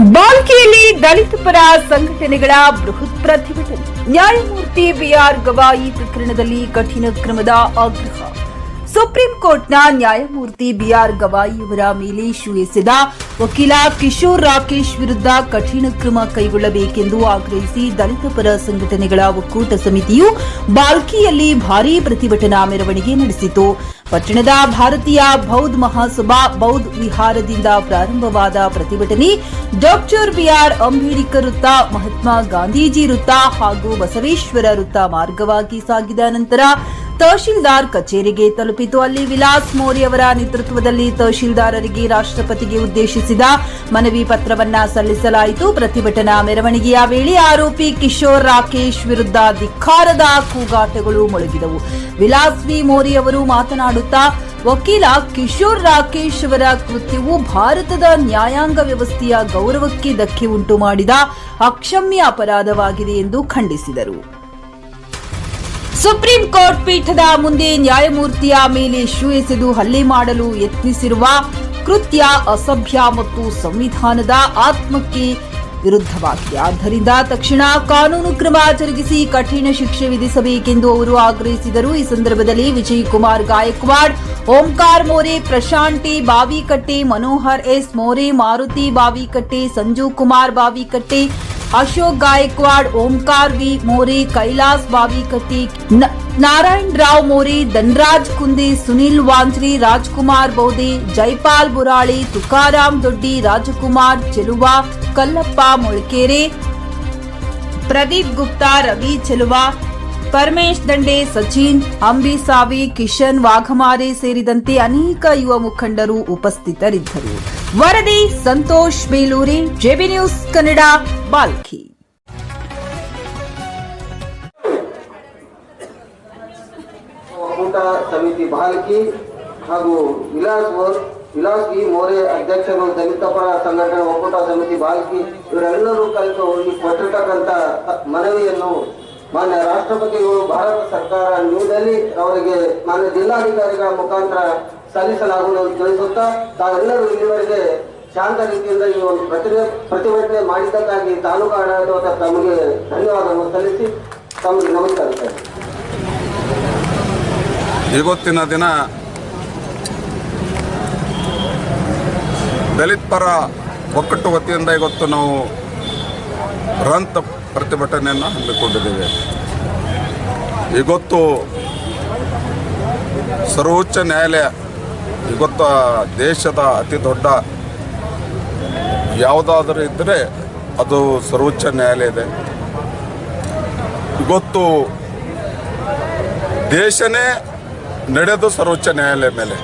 ಬಾಲ್ಕಿಯಲ್ಲಿ ದಲಿತ ಪರ ಸಂಘಟನೆಗಳ ಬೃಹತ್ ಪ್ರತಿಭಟನೆ. ನ್ಯಾಯಮೂರ್ತಿ ಬಿಆರ್ ಗವಾಯಿ ಪ್ರಕರಣದಲ್ಲಿ ಕಠಿಣ ಕ್ರಮದ ಆಗ್ರಹ. ಸುಪ್ರೀಂ ಕೋರ್ಟ್ನ ನ್ಯಾಯಮೂರ್ತಿ ಬಿಆರ್ ಗವಾಯಿಯವರ ಮೇಲೆ ಶೂ ಎಸೆದ ವಕೀಲ ಕಿಶೋರ್ ರಾಕೇಶ್ ವಿರುದ್ಧ ಕಠಿಣ ಕ್ರಮ ಕೈಗೊಳ್ಳಬೇಕೆಂದು ಆಗ್ರಹಿಸಿ ದಲಿತ ಪರ ಸಂಘಟನೆಗಳ ಒಕ್ಕೂಟ ಸಮಿತಿಯು ಬಾಲ್ಕಿಯಲ್ಲಿ ಭಾರೀ ಪ್ರತಿಭಟನಾ ಮೆರವಣಿಗೆ ನಡೆಸಿತು. ಪಟ್ಟಣದ ಭಾರತೀಯ ಬೌದ್ಧ ಮಹಾಸಭಾ ಬೌದ್ಧ ವಿಹಾರದಿಂದ ಪ್ರಾರಂಭವಾದ ಪ್ರತಿಭಟನೆ ಡಾಕ್ಟರ್ ಬಿಆರ್ ಅಂಬೇಡ್ಕರ್ ವೃತ್ತ, ಮಹಾತ್ಮ ಗಾಂಧೀಜಿ ವೃತ್ತ ಹಾಗೂ ಬಸವೇಶ್ವರ ವೃತ್ತ ಮಾರ್ಗವಾಗಿ ಸಾಗಿದ ನಂತರ ತಹಶೀಲ್ದಾರ್ ಕಚೇರಿಗೆ ತಲುಪಿತು. ಅಲ್ಲಿ ವಿಲಾಸ್ ಮೋರಿ ಅವರ ನೇತೃತ್ವದಲ್ಲಿ ತಹಶೀಲ್ದಾರರಿಗೆ ರಾಷ್ಟ್ರಪತಿಗೆ ಉದ್ದೇಶಿಸಿದ ಮನವಿ ಪತ್ರವನ್ನ ಸಲ್ಲಿಸಲಾಯಿತು. ಪ್ರತಿಭಟನಾ ಮೆರವಣಿಗೆಯ ವೇಳೆ ಆರೋಪಿ ಕಿಶೋರ್ ರಾಕೇಶ್ ವಿರುದ್ಧ ಧಿಕ್ಕಾರದ ಕೂಗಾಟಗಳು ಮೊಳಗಿದವು. ವಿಲಾಸ್ ವಿ ಮೋರಿ ಅವರು ಮಾತನಾಡುತ್ತಾ, ವಕೀಲ ಕಿಶೋರ್ ರಾಕೇಶ್ ಅವರ ಕೃತ್ಯವು ಭಾರತದ ನ್ಯಾಯಾಂಗ ವ್ಯವಸ್ಥೆಯ ಗೌರವಕ್ಕೆ ಧಕ್ಕೆ ಉಂಟು ಮಾಡಿದ ಅಕ್ಷಮ್ಯ ಅಪರಾಧವಾಗಿದೆ ಎಂದು ಖಂಡಿಸಿದರು. ಸುಪ್ರೀಂ ಕೋರ್ಟ್ ಪೀಠದ ಮುಂದೆ ನ್ಯಾಯಮೂರ್ತಿಯ ಮೇಲೆ ಶೂ ಎಸೆದು ಹಲ್ಲೆ ಮಾಡಲು ಯತ್ನಿಸಿರುವ ಕೃತ್ಯ, ಅಸಭ್ಯ ಮತ್ತು ಸಂವಿಧಾನದ ಆತ್ಮಕ್ಕೆ ವಿರುದ್ಧವಾಗಿದೆ. ಆದ್ದರಿಂದ ತಕ್ಷಣ ಕಾನೂನು ಕ್ರಮ ಜರುಗಿಸಿ ಕಠಿಣ ಶಿಕ್ಷೆ ವಿಧಿಸಬೇಕೆಂದು ಅವರು ಆಗ್ರಹಿಸಿದರು. ಈ ಸಂದರ್ಭದಲ್ಲಿ Vijay Kumar Gaikwad Omkar More Prashant T Bavikatte Manohar S More Maruti Bavikatte Sanju Kumar Bavikatte Ashok Gaikwad Omkar V More Kailas Bavikatti ನ- ನಾರಾಯಣ್ ರಾವ್ ಮೋರೆ ಧನ್ರಾಜ್ ಕುಂದೆ ಸುನಿಲ್ ವಾಂಜ್ರಿ ರಾಜ್ಕುಮಾರ್ ಬೌದೆ ಜೈಪಾಲ್ ಬುರಾಳಿ ತುಕಾರಾಮ್ ದೊಡ್ಡಿ ರಾಜಕುಮಾರ್ ಚೆಲುವ ಕಲ್ಲಪ್ಪ ಮೊಳಕೆರೆ ಪ್ರದೀಪ್ ಗುಪ್ತಾ ರವಿ ಚೆಲುವ ಪರಮೇಶ್ ದಂಡೆ, ಸಚಿನ್ ಅಂಬಿಸಾವಿ ಕಿಶನ್, ವಾಘಮಾರೆ ಸೇರಿದಂತೆ ಅನೇಕ ಯುವ ಮುಖಂಡರು ಉಪಸ್ಥಿತರಿದ್ದರು. ವರದಿ, ಸಂತೋಷ್ ಬೇಲೂರಿ, ಜೆಬಿ ನ್ಯೂಸ್ ಕನ್ನಡ, ಬಾಲ್ಕಿ. ಸಮಿತಿ ಬಾಲ್ಕಿ ಹಾಗೂ ವಿಲಾಸ್ ವಿಲಾಸ್ ಮೋರೆ ಅಧ್ಯಕ್ಷರು ದಲಿತ ಪರ ಸಂಘಟನೆ ಒಕ್ಕೂಟ ಸಮಿತಿ ಬಾಲ್ಕಿ ಇವರೆಲ್ಲರೂ ಕಲಿತು ಈ ಕೊಟ್ಟಿರ್ತಕ್ಕಂಥ ಮನವಿಯನ್ನು ಮಾನ್ಯ ರಾಷ್ಟ್ರಪತಿಗಳು ಭಾರತ ಸರ್ಕಾರ ನ್ಯೂ ಡೆಲ್ಲಿ ಅವರಿಗೆ ಮಾನ್ಯ ಜಿಲ್ಲಾಧಿಕಾರಿಗಳ ಮುಖಾಂತರ ಸಲ್ಲಿಸಲಾಗುವುದು ತಿಳಿಸುತ್ತಾ, ತಾವೆಲ್ಲರೂ ಇಲ್ಲಿವರೆಗೆ ಶಾಂತ ರೀತಿಯಿಂದ ಈ ಒಂದು ಪ್ರತಿಭೆ, ಪ್ರತಿಭಟನೆ ಮಾಡಿದ್ದಕ್ಕಾಗಿ ತಾಲೂಕು ಆಡಳಿತ ತಮಗೆ ಧನ್ಯವಾದವನ್ನು ಸಲ್ಲಿಸಿ, ತಮಗೆ ನಮಸ್ಕಾರ ಇವತ್ತಿನ ದಿನ ದಲಿತ ಪರ ಒಕ್ಕಟ್ಟು ವತಿಯಿಂದ ಇವತ್ತು ನಾವು ಬೃಹತ್ ಪ್ರತಿಭಟನೆಯನ್ನು ಹಮ್ಮಿಕೊಂಡಿದ್ದೇವೆ. ಇವತ್ತು ಸರ್ವೋಚ್ಚ ನ್ಯಾಯಾಲಯ ಇವತ್ತು ದೇಶದ ಅತಿ ದೊಡ್ಡ ಯಾವುದಾದರೂ ಇದ್ದರೆ ಅದು ಸರ್ವೋಚ್ಚ ನ್ಯಾಯಾಲಯ ಇದೆ. ಇವತ್ತು ದೇಶನೇ ನಡೆದು ಸರ್ವೋಚ್ಚ ನ್ಯಾಯಾಲಯ ಮೇಲೆ.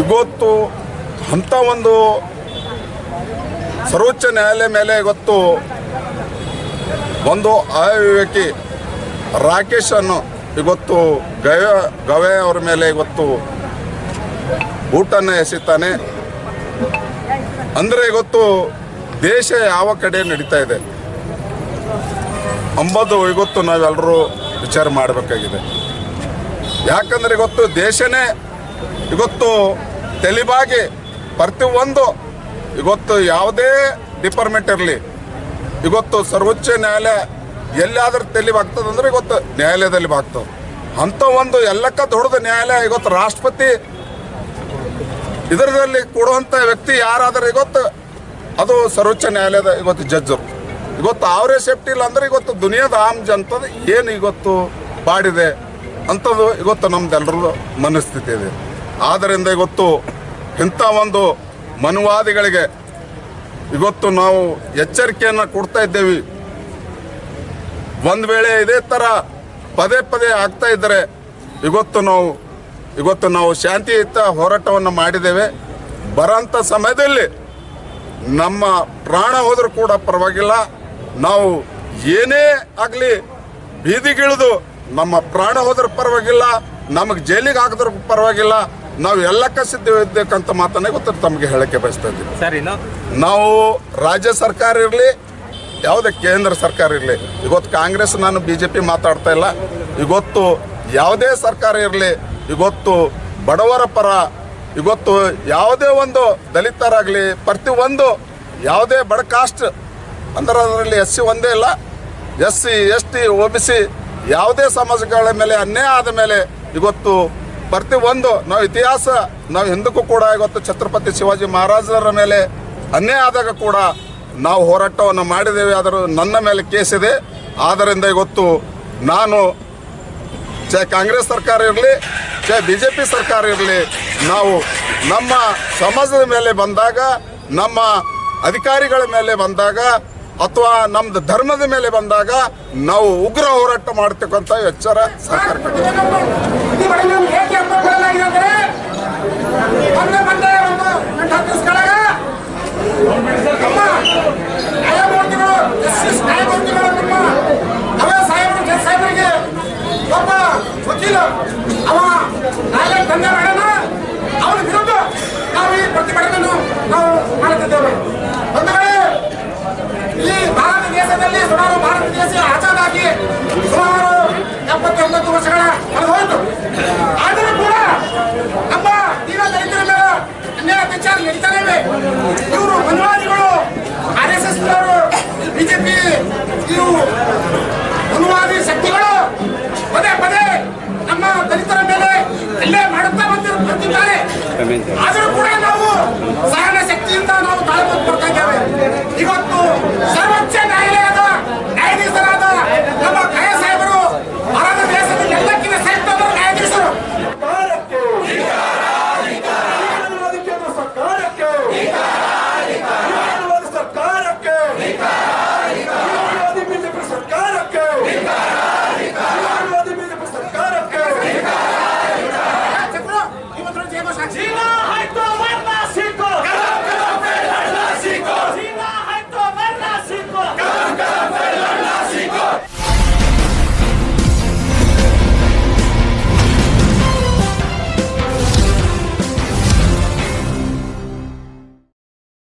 ಇವತ್ತು ಅಂಥ ಒಂದು ಸರ್ವೋಚ್ಚ ನ್ಯಾಯಾಲಯ ಮೇಲೆ ಇವತ್ತು ಒಂದು ಅವಿವೇಕಿ ರಾಕೇಶ್ ಅನ್ನು ಇವತ್ತು ಗವ, ಗವೆ ಅವರ ಮೇಲೆ ಇವತ್ತು ಊಟನ್ನು ಎಸಿತಾನೆ ಅಂದರೆ ಇವತ್ತು ದೇಶ ಯಾವ ಕಡೆ ನಡೀತಾ ಇದೆ? ಅಂಬದು ಇವತ್ತು ನಾವೆಲ್ಲರೂ ವಿಚಾರ ಮಾಡಬೇಕಾಗಿದೆ. ಯಾಕಂದರೆ ಇವತ್ತು ದೇಶನೇ ಇವತ್ತು ತೆಲಿಬಾಗಿ ಪ್ರತಿಯೊಂದು ಇವತ್ತು ಯಾವುದೇ ಡಿಪಾರ್ಟ್ಮೆಂಟ್ ಇರಲಿ ಇವತ್ತು ಸರ್ವೋಚ್ಚ ನ್ಯಾಯಾಲಯ ಎಲ್ಲಾದ್ರೂ ತೆಲಿ ಅಂದ್ರೆ ಇವತ್ತು ನ್ಯಾಯಾಲಯದಲ್ಲಿ ಬಾಗ್ತದೆ. ಅಂಥ ಒಂದು ಎಲ್ಲಕ್ಕ ದೊಡ್ಡದ ನ್ಯಾಯಾಲಯ ಇವತ್ತು ರಾಷ್ಟ್ರಪತಿ ಇದರದಲ್ಲಿ ಕೊಡುವಂಥ ವ್ಯಕ್ತಿ ಯಾರಾದ್ರೆ ಇವತ್ತು ಅದು ಸರ್ವೋಚ್ಚ ನ್ಯಾಯಾಲಯದ ಇವತ್ತು ಜಡ್ಜರು. ಇವತ್ತು ಅವರೇ ಸೇಫ್ಟಿ ಇಲ್ಲ ಅಂದ್ರೆ ಇವತ್ತು ದುನಿಯಾದ ಆಮ್ ಜನತದ ಏನು ಇವತ್ತು ಬಾಡಿದೆ ಅಂಥದ್ದು ಇವತ್ತು ನಮ್ದೆಲ್ಲರದು ಮನಸ್ಥಿತಿ ಇದೆ. ಆದ್ದರಿಂದ ಇವತ್ತು ಇಂಥ ಒಂದು ಮನುವಾದಿಗಳಿಗೆ ಇವತ್ತು ನಾವು ಎಚ್ಚರಿಕೆಯನ್ನು ಕೊಡ್ತಾ ಇದ್ದೇವೆ. ಒಂದು ವೇಳೆ ಇದೇ ಥರ ಪದೇ ಪದೇ ಆಗ್ತಾ ಇದ್ದರೆ ಇವತ್ತು ನಾವು ಇವತ್ತು ನಾವು ಶಾಂತಿಯುತ ಹೋರಾಟವನ್ನು ಮಾಡಿದ್ದೇವೆ. ಬರಂತ ಸಮಯದಲ್ಲಿ ನಮ್ಮ ಪ್ರಾಣ ಹೋದರೂ ಕೂಡ ಪರವಾಗಿಲ್ಲ. ನಾವು ಏನೇ ಆಗಲಿ ಬೀದಿಗಿಳಿದು ನಮ್ಮ ಪ್ರಾಣ ಹೋದ್ರೂ ಪರವಾಗಿಲ್ಲ. ನಮಗೆ ಜೈಲಿಗೆ ಹಾಕಿದ್ರೂ ಪರವಾಗಿಲ್ಲ. ನಾವು ಎಲ್ಲಕ್ಕ ಸಿದ್ಧವಿದ್ದಕ್ಕಂತ ಮಾತನ್ನ ಇವತ್ತು ತಮಗೆ ಹೇಳಕ್ಕೆ ಬಯಸ್ತಾ ಇದ್ದೀವಿ ಸರ್ ಇನ್ನು? ನಾವು ರಾಜ್ಯ ಸರ್ಕಾರ ಇರಲಿ ಯಾವುದೇ ಕೇಂದ್ರ ಸರ್ಕಾರ ಇರಲಿ ಇವತ್ತು ಕಾಂಗ್ರೆಸ್ ನಾನು ಬಿ ಜೆ ಪಿ ಮಾತಾಡ್ತಾ ಇಲ್ಲ ಇವತ್ತು ಯಾವುದೇ ಸರ್ಕಾರ ಇರಲಿ ಇವತ್ತು ಬಡವರ ಪರ ಇವತ್ತು ಯಾವುದೇ ಒಂದು ದಲಿತರಾಗಲಿ ಪ್ರತಿಯೊಂದು ಯಾವುದೇ ಬಡ ಕಾಸ್ಟ್ ಅಂದ್ರೆ ಅದರಲ್ಲಿ ಎಸ್ ಸಿ ಒಂದೇ ಇಲ್ಲ S C S T O B C ಯಾವುದೇ ಸಮಾಜಗಳ ಮೇಲೆ ಅನ್ಯಾಯ ಆದ ಮೇಲೆ ಇವತ್ತು ಪ್ರತಿ ಒಂದು. ನಾವು ಇತಿಹಾಸ, ನಾವು ಹಿಂದಕ್ಕೂ ಕೂಡ ಇವತ್ತು ಛತ್ರಪತಿ ಶಿವಾಜಿ ಮಹಾರಾಜರ ಮೇಲೆ ಅನ್ಯಾಯ ಆದಾಗ ಕೂಡ ನಾವು ಹೋರಾಟವನ್ನು ಮಾಡಿದ್ದೇವೆ. ಆದರೂ ನನ್ನ ಮೇಲೆ ಕೇಸಿದೆ ಆದ್ದರಿಂದ ಇವತ್ತು ನಾನು ಚಾಹೆ ಕಾಂಗ್ರೆಸ್ ಸರ್ಕಾರ ಇರಲಿ ಚಾಹೆ ಬಿ ಜೆ ಪಿ ಸರ್ಕಾರ ಇರಲಿ, ನಾವು ನಮ್ಮ ಸಮಾಜದ ಮೇಲೆ ಬಂದಾಗ, ನಮ್ಮ ಅಧಿಕಾರಿಗಳ ಮೇಲೆ ಬಂದಾಗ, ಅಥವಾ ನಮ್ದು ಧರ್ಮದ ಮೇಲೆ ಬಂದಾಗ ನಾವು ಉಗ್ರ ಹೋರಾಟ ಮಾಡ್ತಕ್ಕಂಥ ಎಚ್ಚರ ಸರ್ಕಾರ ಮಾಡುತ್ತಿದ್ದೇವೆ ಈ ಭಾರತ ದೇಶದಲ್ಲಿ ಸುಮಾರು ಭಾರತ ದೇಶ ಆಜಾದಾಗಿ ಸುಮಾರು